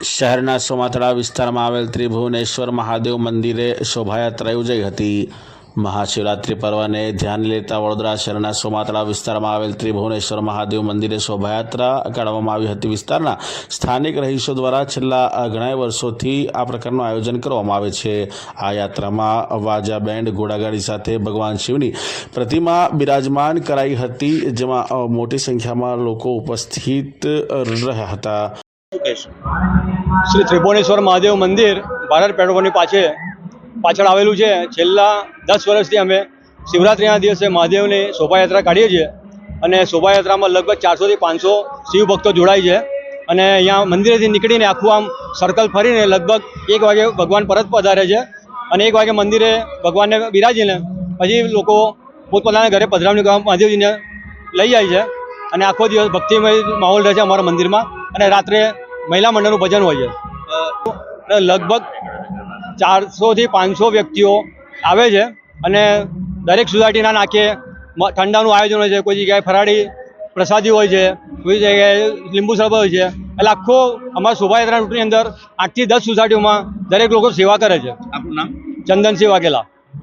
શહેરના સોમાતળા વિસ્તારમાં આવેલ ત્રિભુવનેશ્વર મહાદેવ મંદિરે શોભાયાત્રા યોજાઈ હતી. મહાશિવરાત્રિ પર્વને ધ્યાને લેતા વડોદરા શહેરના સોમાતળા વિસ્તારમાં આવેલ ત્રિભુવનેશ્વર મહાદેવ મંદિરે શોભાયાત્રા કાઢવામાં આવી હતી. વિસ્તારના સ્થાનિક રહીશો દ્વારા છેલ્લા ઘણા વર્ષોથી આ પ્રકારનું આયોજન કરવામાં આવે છે. આ યાત્રામાં વાજા બેન્ડ ઘોડાગાડી સાથે ભગવાન શિવની પ્રતિમા બિરાજમાન કરાઈ હતી, જેમાં મોટી સંખ્યામાં લોકો ઉપસ્થિત રહ્યા હતા. શ્રી ત્રિભુવનેશ્વર મહાદેવ મંદિર ભારત પેટ્રોલની પાછળ પાછળ આવેલું છે. છેલ્લા દસ વર્ષથી અમે શિવરાત્રિના દિવસે મહાદેવની શોભાયાત્રા કાઢીએ છીએ અને શોભાયાત્રામાં લગભગ ચારસોથી પાંચસો શિવ ભક્તો જોડાય છે અને અહીંયા મંદિરેથી નીકળીને આખું આમ સર્કલ ફરીને લગભગ એક વાગે ભગવાન પરત પધારે છે અને એક વાગે મંદિરે ભગવાનને બિરાજીને પછી લોકો પોતપોતાના ઘરે પધરામણી કરવા મહાદેવજીને લઈ જાય છે અને આખો દિવસ ભક્તિમય માહોલ રહે છે અમારા મંદિરમાં. અને રાત્રે મહિલા મંડળનું ભજન હોય છે. લગભગ ચારસોથી પાંચસો વ્યક્તિઓ આવે છે અને દરેક સોસાયટીના નાકે ઠંડાનું આયોજન હોય છે. કોઈ જગ્યાએ ફરાળી પ્રસાદી હોય છે કોઈ જગ્યાએ લીંબુ શરબત હોય છે. એટલે આખો અમારા શોભાયાત્રા રૂટની અંદર આઠથી દસ સોસાયટીઓમાં દરેક લોકો સેવા કરે છે. આપનું નામ? ચંદનસિંહ વાઘેલા.